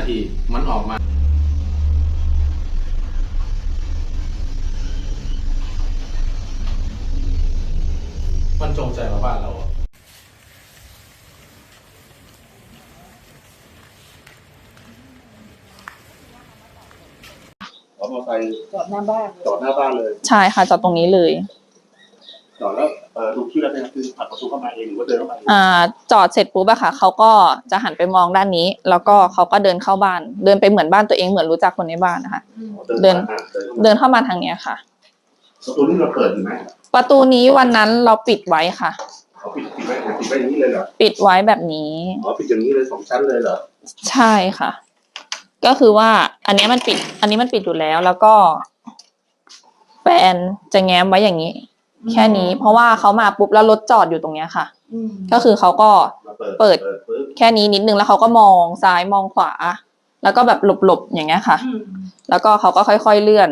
นาทีมันออกมามันจงใจมาบ้านเราอะเอามอเตอร์ไซค์จอดหน้าบ้านจอดหน้าบ้านเลย ใช่ค่ะจอดตรงนี้เลย จอดแล้ว เออดูชื่อแล้วเป็นคือผลักประตูเข้ามาเองหรือว่าเดินเข้ามาเองอ่าจอดเสร็จปุ๊บอะค่ะเขาก็จะหันไปมองด้านนี้ แล้วก็เขาก็เดินเข้าบ้าน เดินไปเหมือนบ้านตัวเองเหมือนรู้จักคนในบ้านนะคะ เดินผ่าเดินเดินเข้ามาทางเนี้ยค่ะ ประตูนี้เราเปิดอยู่ไหมประตูนี้วันนั้นเราปิดไว้ค่ะ เขาปิดปิดไว้ปิดไว้อย่างนี้เลยเหรอปิดไว้แบบนี้ อ๋อปิดอย่างนี้เลยสองชั้นเลยเหรอใช่ค่ะ ก็คือว่า อันเนี้ยมันปิด อันนี้มันปิดอยู่แล้ว แล้วก็ แฟนจะแง้มไว้อย่างนี้ แค่นี้ เพราะว่าเขามาปุ๊บแล้วรถจอดอยู่ตรงเนี้ยค่ะอืมก็คือเขาก็มาเปิดเปิดเปิดปึ๊บแค่นี้นิดนึงแล้วเขาก็มองซ้ายมองขวา แล้วก็แบบหลบๆอย่างเงี้ยค่ะอืมแล้วก็เขาก็ค่อยๆเลื่อน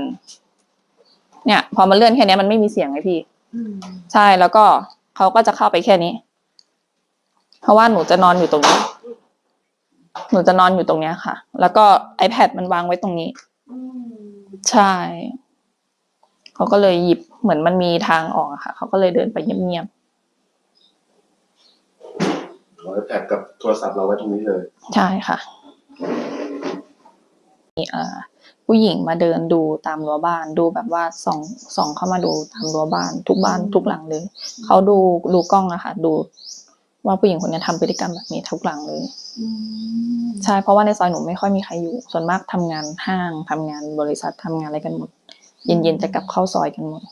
เนี่ย พอมันเลื่อนแค่เนี้ยมันไม่มีเสียงไงพี่อืมใช่แล้วก็เขาก็จะเข้าไปแค่นี้ เพราะว่าหนูจะนอนอยู่ตรงนี้ หนูจะนอนอยู่ตรงเนี้ยค่ะ แล้วก็ iPad มันวางไว้ตรงนี้อืมใช่เขาก็เลยหยิบ เหมือนมันมีทางออกอะค่ะ เขาก็เลยเดินไปเงียบเอาไอแพดกับโทรศัพท์เราไว้ตรงนี้เลยๆใช่ค่ะมีเอ่อผู้หญิงมาเดินดูตามรั้วบ้านดูแบบว่าส่องส่องเข้ามาดูตามรั้วบ้าน ทุกบ้านทุกหลังเลย เขาดูดูกล้องอะค่ะ ดูว่าผู้หญิงคนนี้ทำพฤติกรรมแบบนี้ทุกหลังเลยอืมใช่เพราะว่าในซอยหนูไม่ค่อยมีใครอยู่ ส่วนมากทำงานห้างทำงานบริษัททำงานอะไรกันหมด เย็นๆจะกลับเข้าซอยกันหมด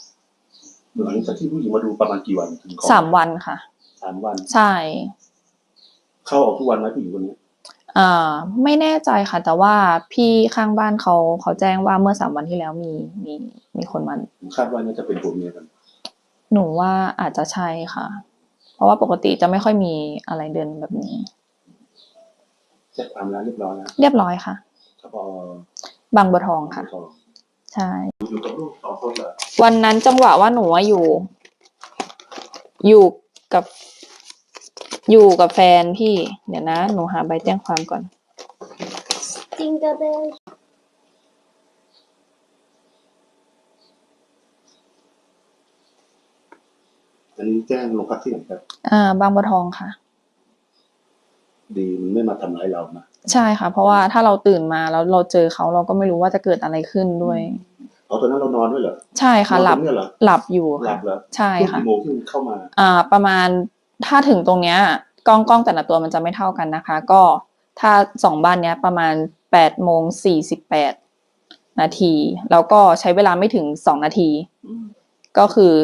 หลังจากที่ผู้หญิงมาดูประมาณกี่วันถึงเข้สามวันค่ะ สามวัน ใช่ เข้าออกทุกวันไหมผู้หญิงคนนี้อ่าไม่แน่ใจค่ะ แต่ว่าพี่ข้างบ้านเขาเขาแจ้งว่าเมื่อสามวันที่แล้วมีมีมีคนมาผมคาดว่าน่าจะเป็นผัวเมียกัน หนูว่าอาจจะใช่ค่ะ เพราะว่าปกติจะไม่ค่อยมีอะไรเดินแบบนี้แจ้งความแล้วเรียบร้อยแล้วเรียบร้อยค่ะสพบางบัวทองค่ะสพ ใช่ อยู่กับลูกสองคนเหรอวันนั้นจังหวะว่าหนูว่าอยู่ อยู่กับ อยู่กับแฟนพี่ เดี๋ยวนะ หนูหาใบแจ้งความก่อนจิงกระเบลอันนี้แจ้งโรงพักที่ไหนครับ อ่า บางบัวทองค่ะ ดีมันไม่มาทำร้ายเรานะใช่ค่ะ เพราะว่าถ้าเราตื่นมาแล้วเราเจอเขาเราก็ไม่รู้ว่าจะเกิดอะไรขึ้นด้วยเอาตอนนั้นเรานอนด้วยเหรอใช่ค่ะหลับนอนตรงเนี่ยเหรอหลับอยู่หลัค่ะบเหรอใช่ช่วงค่ะกี่โมงที่มันเข้ามา อ่า ประมาณถ้าถึงตรงเนี้ยกล้องกล้องแต่ละตัวมันจะไม่เท่ากันนะคะ ก็ถ้าสองบ้านเนี้ยประมาณแปดโมงสี่สิบแปดนาที แล้วก็ใช้เวลาไม่ถึงสองนาทีอืมก็คือ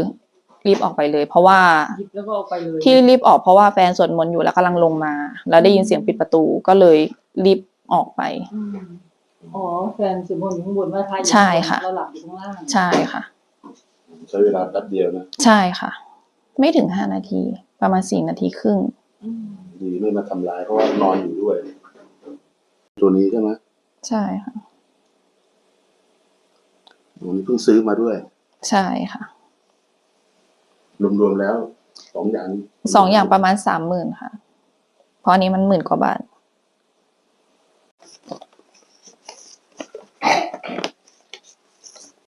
รีบออกไปเลย เพราะว่าหยิบแล้วก็เอาไปเลยที่รีบออกเพราะว่าแฟนสวดมนต์อยู่แล้วกำลังลงมา แล้วได้ยินเสียงปิดประตูก็เลยรีบออกไป อืมอ๋อแฟนสิบนอยู่ข้างบนว่าท้ายอยู่ใช่ค่ะ เราหลับอยู่ข้างล่างใช่ค่ะ ใช้เวลาแป๊บเดียวนะ ใช่ค่ะ ไม่ถึงห้านาที ประมาณสี่นาทีครึ่ง อืมดีไม่มาทำร้ายเพราะว่านอนอยู่ด้วย ตัวนี้ใช่ไหมใช่ค่ะผมเพิ่งซื้อมาด้วย ใช่ค่ะ รวมๆแล้วสองอย่างสองอย่างประมาณสามหมื่นค่ะ เพราะอันนี้มันหมื่นกว่าบาท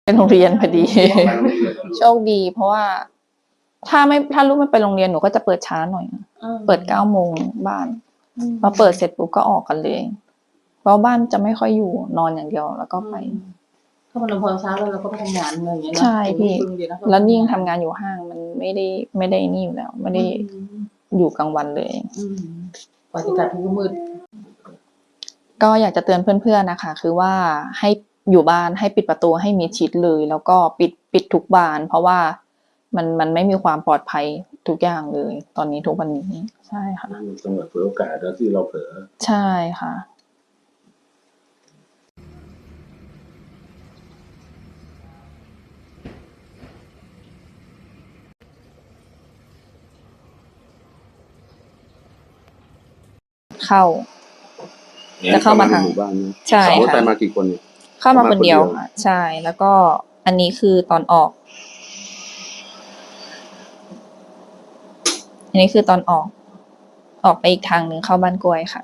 เป็นโรงเรียนพอดีไปโรงเรียนเลยโชคดี เพราะว่าถ้าไม่ถ้าลูกไม่ไปโรงเรียนหนูก็จะเปิดช้าหน่อยนะเปิดเก้าโมงบ้านอืมพอเปิดเสร็จปุ๊บก็ออกกันเลย เพราะบ้านจะไม่ค่อยอยู่นอนอย่างเดียวแล้วก็ไปถ้ามันพอเช้าแล้วเราก็ไปทำงานอะไรอย่างเงี้ยนะใช่พี่โอ้โหเดี๋ยนะแล้วยิ่งทำงานอยู่ห้างมัน ไม่ได้ไม่ได้นี่อยู่แล้ว ไม่ได้อืมอยู่กลางวันเลยอืมกว่าจะกลับทุกมืดก็อยากจะเตือนเพื่อนๆนะคะ คือว่าให้อยู่บ้านให้ปิดประตูให้มีชิดเลย แล้วก็ปิดปิดทุกบาน เพราะว่ามันมันไม่มีความปลอดภัยทุกอย่างเลย ตอนนี้ทุกวันนี้ ใช่ค่ะจังหวะเผลอโอกาสแล้วที่เราเผลอใช่ค่ะ เข้า จะเข้ามาทางหมู่บ้านนี้ใช่ขับรถค่ะไปมากี่คนเนี่ยเข้ามามาคคนนเดีเดียยววค่ะใช่ แล้วก็อันนี้คือตอนออก อันนี้คือตอนออก ออกไปอีกทางหนึ่งเข้าบ้านกล้วยค่ะ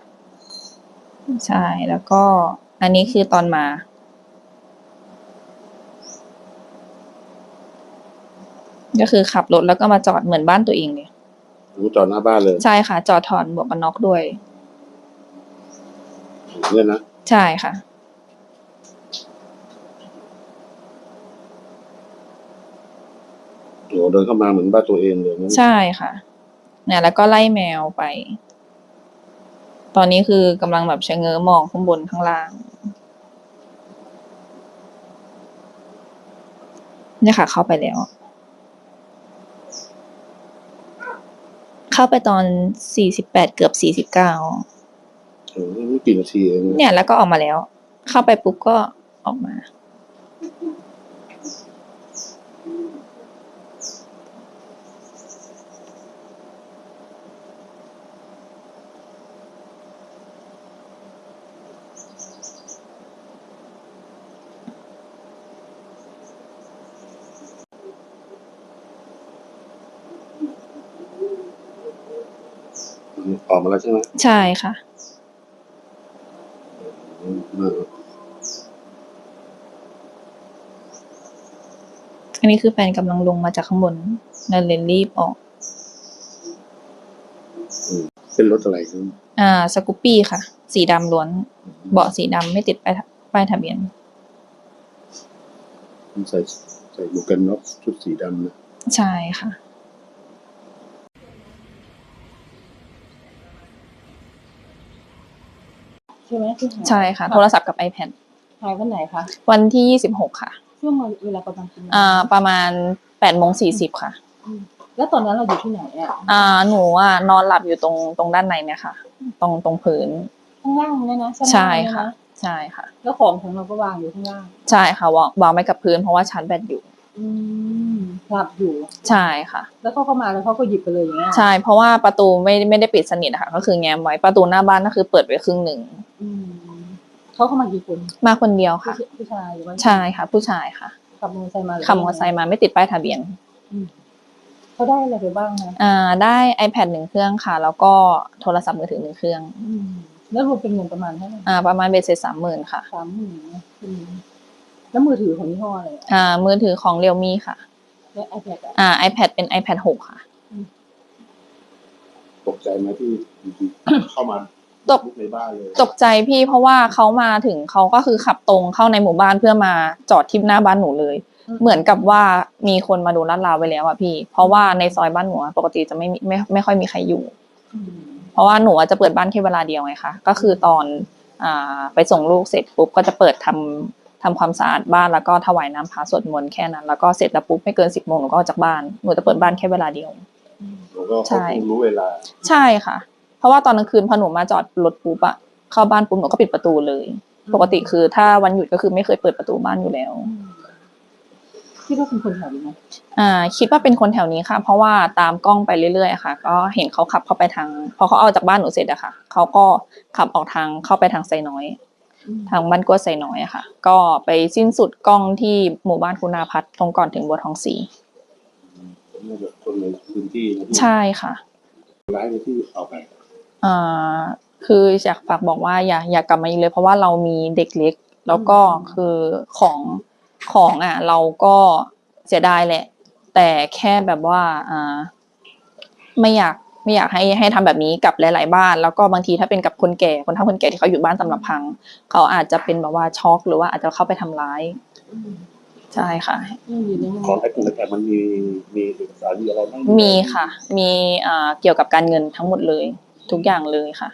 ใช่แล้วก็อันนี้คือตอนมาก็คือขับรถแล้วก็มาจอดเหมือนบ้านตัวเองเลยรู้จอดหน้าบ้านเลย ใช่ค่ะ จอดถอนหมวกกันน็อกด้วย เนี่ยนะ ใช่ค่ะ โหเดินเข้ามาเหมือนบ้านตัวเองเลยนะใช่ค่ะ เนี่ย แล้วก็ไล่แมวไป ตอนนี้คือกำลังแบบชะเง้อมองข้างบนข้างล่าง เนี่ยค่ะ เข้าไปแล้ว เข้าไปตอนสี่สิบแปดเกือบสี่สิบเก้าโอ้โหไม่ กี่นาทีเองนะเนี่ย แล้วก็ออกมาแล้ว เข้าไปปุ๊บก็ออกมาออกมาแล้วใช่ไหมใช่ค่ะ อืมเออ อันนี้คือแฟนกำลังลงมาจากข้างบนนั่นเลยรีบออก เป็นรถอะไรครับอ่า สกูปปี้ค่ะ สีดำล้วน เบาะสีดำไม่ติดป้ายทะป้ายทะเบียนใส่ใส่หมวกกันน็อกชุดสีดำนะ ใช่ค่ะ ใช่ไหมที่หายใช่ค่ะ โทรศัพท์กับ iPad หายวันไหนคะ วันที่ยี่สิบหกค่ะ ช่วงเวลาประมาณกี่โมงอ่าประมาณแปดโมงสี่สิบค่ะ แล้วตอนนั้นเราอยู่ที่ไหนอะอ่าหนูอะนอนหลับอยู่ตรงตรงด้านในเนี่ยค่ะ ตรงตรงพื้นข้างล่างเนี่ยนะชั้นล่างใช่เนี่ยนค่ะ ใช่ค่ะ แล้วของของเราก็วางอยู่ข้างล่าง ใช่ค่ะวางวางไว้กับพื้นเพราะว่าชาร์จแบตอยู่อืมหลับอยู่ ใช่ค่ะ แล้วเขาเข้ามาแล้วเขาก็หยิบไปเลยอย่างเงี้ยใช่เพราะว่าประตูไม่ไม่ได้ปิดสนิทนะคะก็คือแง้มไว้ประตูหน้าบ้านก็คือเปิดไว้ครึ่งหนึ่งอืม เขาเข้ามากี่คนมาคนเดียวผู้ค่ะชายผู้ชายหรือว่าใช่ค่ะ ผู้ชายค่ะขับมอเตอร์ไซค์มาหรืขับมอเตอร์ไซค์มาไม่ติดป้ายทะเบียนเขาได้อะไรไปบ้างนะอ่า ได้ iPad หนึ่งเครื่องค่ะ แล้วก็โทรศัพท์มือถือหนึ่งเครื่องอืมแล้วรวมเป็นเงินประมาณเท่าไหร่อ่าประมาณเบสเซ็ตสามหมื่นค่ะสามหมื่นนะอืมแล้วมือถือของยี่ห้ออะไรอะอ่า มือถือของเรียวมีค่ะและไอแพดอะอ่า iPad เป็น iPad หกค่ะ ตกใจไหมที่อยู่ดีๆเข้ามา ตกบุในบ้านเลยตกใจพี่เพราะว่าเขามาถึงเขาก็คือขับตรงเข้าในหมู่บ้านเพื่อมาจอดที่หน้าบ้านหนูเลย เหมือนกับว่ามีคนมาดูลาดราวไว้แล้วอะพี่ เพราะว่าในซอยบ้านหนูอะปกติจะไม่มีไม่ไม่ค่อยมีใครอยู่อืมเพราะว่าหนูอะจะเปิดบ้านแค่เวลาเดียวไงคะก็คือตอนอ่าไปส่งลูกเสร็จปุ๊บก็จะเปิดทำทำความสะอาดบ้านแล้วก็ถวายน้ำพระสวดมนต์แค่นั้น แล้วก็เสร็จแล้วปุ๊บไม่เกินสิบโมงหนูก็ออกจากบ้านหนูจะเปิดบ้านแค่เวลาเดียวผมก็ใช่เขาคงรู้เวลา ใช่ค่ะ เพราะว่าตอนกลางคืนพอหนูมาจอดรถปุ๊บอะเข้าบ้านปุ๊บหนูก็ปิดประตูเลย ปกติคือถ้าวันหยุดก็คือไม่เคยเปิดประตูบ้านอยู่แล้วอืมคิดว่าเป็นคนแถวนี้ไหมอ่า คิดว่าเป็นคนแถวนี้ค่ะ เพราะว่าตามกล้องไปเรื่อยๆอะค่ะ ก็เห็นเขาขับเข้าไปทาง พอเขาเอาจากบ้านหนูเสร็จอะค่ะ เขาก็ขับออกทางเข้าไปทางไซน้อยอืมทางบ้านกล้วยไซน้อยอะค่ะ ก็ไปสิ้นสุดกล้องที่หมู่บ้านคุณาพัฒน์ตรงก่อนถึงบัวทองสีผมเนี่ยแบบคนในพื้นที่นะที่ใช่ค่ะร้ายในที่เอาไปอ่า คืออยากฝากบอกว่าอย่าอย่ากลับมาอีกเลย เพราะว่าเรามีเด็กเล็ก แล้วก็คือของของอะ เราก็เสียดายแหละ แต่แค่แบบว่าอ่าไม่อยากไม่อยากให้ให้ทำแบบนี้กับหลาย ๆ บ้าน แล้วก็บางทีถ้าเป็นกับคนแก่คนเฒ่าคนแก่ที่เขาอยู่บ้านตำรับพัง เขาอาจจะเป็นแบบว่าช็อกหรือว่าอาจจะเข้าไปทำร้ายอืมใช่ค่ะอืมอยู่ในของไอ้กลุ่มแต่มันมีมีเอกสารมีอะไรบ้างมีค่ะ มีอ่าเกี่ยวกับการเงินทั้งหมดเลย ทุกอย่างเลยค่ะ